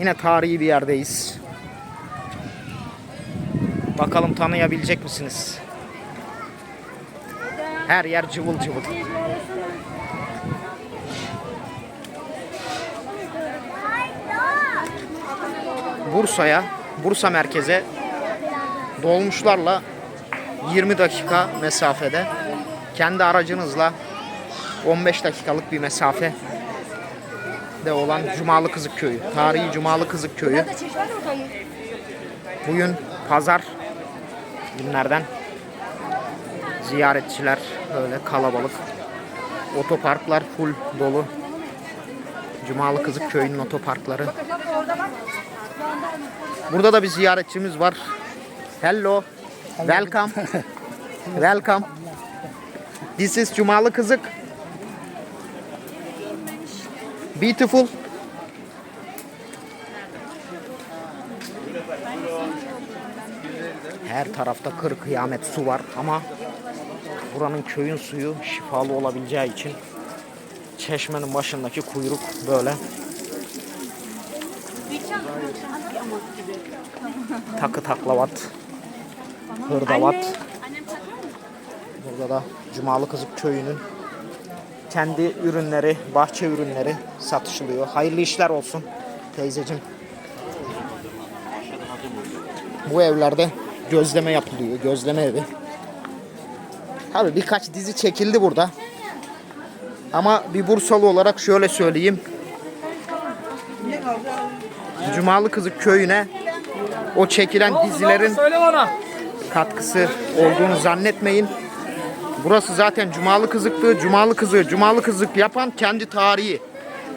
Yine tarihi bir yerdeyiz. Bakalım tanıyabilecek misiniz? Her yer cıvıl cıvıl. Bursa'ya, Bursa merkeze dolmuşlarla 20 dakika mesafede kendi aracınızla 15 dakikalık bir mesafe de olan Cumalı Kızık Köyü. Tarihi Cumalı Kızık Köyü. Bugün pazar günlerden ziyaretçiler böyle kalabalık. Otoparklar full dolu. Cumalı Kızık Köyü'nün otoparkları. Burada da bir ziyaretçimiz var. Hello. Welcome. Welcome. This is Cumalı Kızık. Beautiful. Her tarafta kır kıyamet su var ama buranın köyün suyu şifalı olabileceği için çeşmenin başındaki kuyruk böyle. Takı taklavat, hırdavat. Burada da Cumalı Kızık köyünün kendi ürünleri, bahçe ürünleri satışılıyor. Hayırlı işler olsun teyzeciğim. Bu evlerde gözleme yapılıyor. Gözleme evi. Tabii birkaç dizi çekildi burada. Ama bir Bursalı olarak şöyle söyleyeyim. Cumalı Kızık köyüne o çekilen dizilerin katkısı olduğunu zannetmeyin. Burası zaten Cumalı Kızık'tı. Cumalı Kızı, Cumalı Kızık yapan kendi tarihi,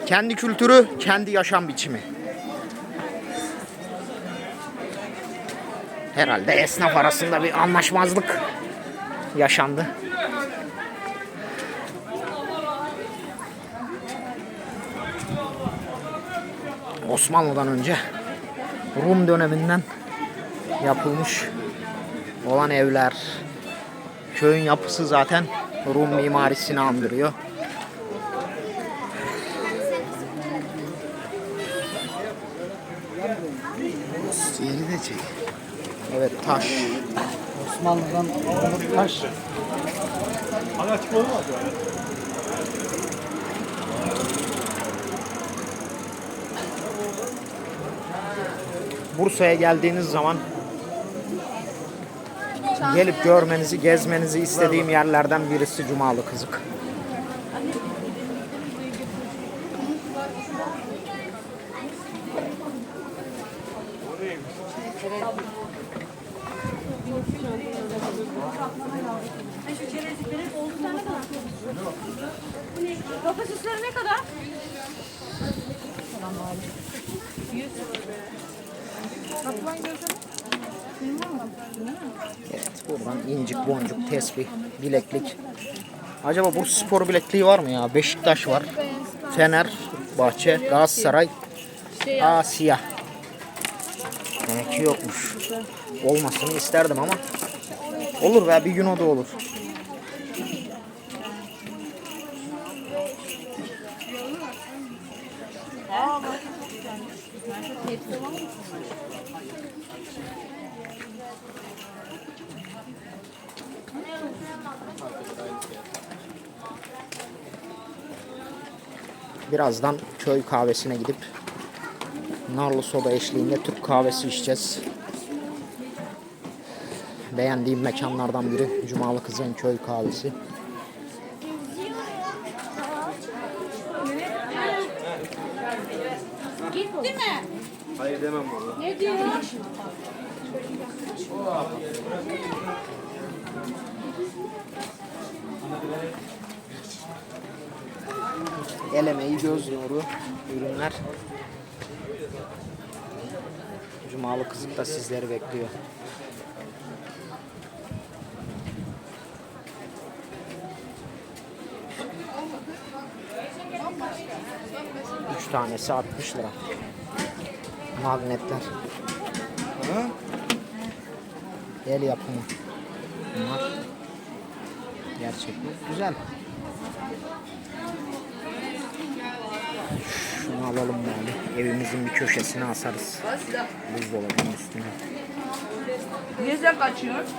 kendi kültürü, kendi yaşam biçimi. Herhalde esnaf arasında bir anlaşmazlık yaşandı. Osmanlı'dan önce Rum döneminden yapılmış olan evler. Köyün yapısı zaten Rum mimarisini andırıyor. Yeri de çek. Evet taş. Osmanlı'dan taş. Bursa'ya geldiğiniz zaman gelip görmenizi, gezmenizi istediğim yerlerden birisi Cumalı Kızık. Çerezliklerin oldu tane kadar. Bu ne? Kafa süsleri ne kadar? Evet buradan incik boncuk, tesbih, bileklik. Acaba bu spor bilekliği var mı ya? Beşiktaş var. Fener, Bahçe, Galatasaray. Aa siyah. Demek ki yokmuş. Olmasını isterdim ama. Olur be bir gün o da olur. Birazdan köy kahvesine gidip narlı soda eşliğinde Türk kahvesi içeceğiz. Beğendiğim mekanlardan biri Cumalı Kızın Köy Kahvesi. Gitti mi? Hayır demem valla. Ne diyor? El emeği, göz nuru ürünler. Cumalı Kızık da sizleri bekliyor. Üç tanesi 60 lira. Magnetler. El yapımı. Bunlar gerçekten güzel. Alalım bari. Evimizin bir köşesine asarız. Buzdolabının üstüne. Niye sen kaçıyorsun?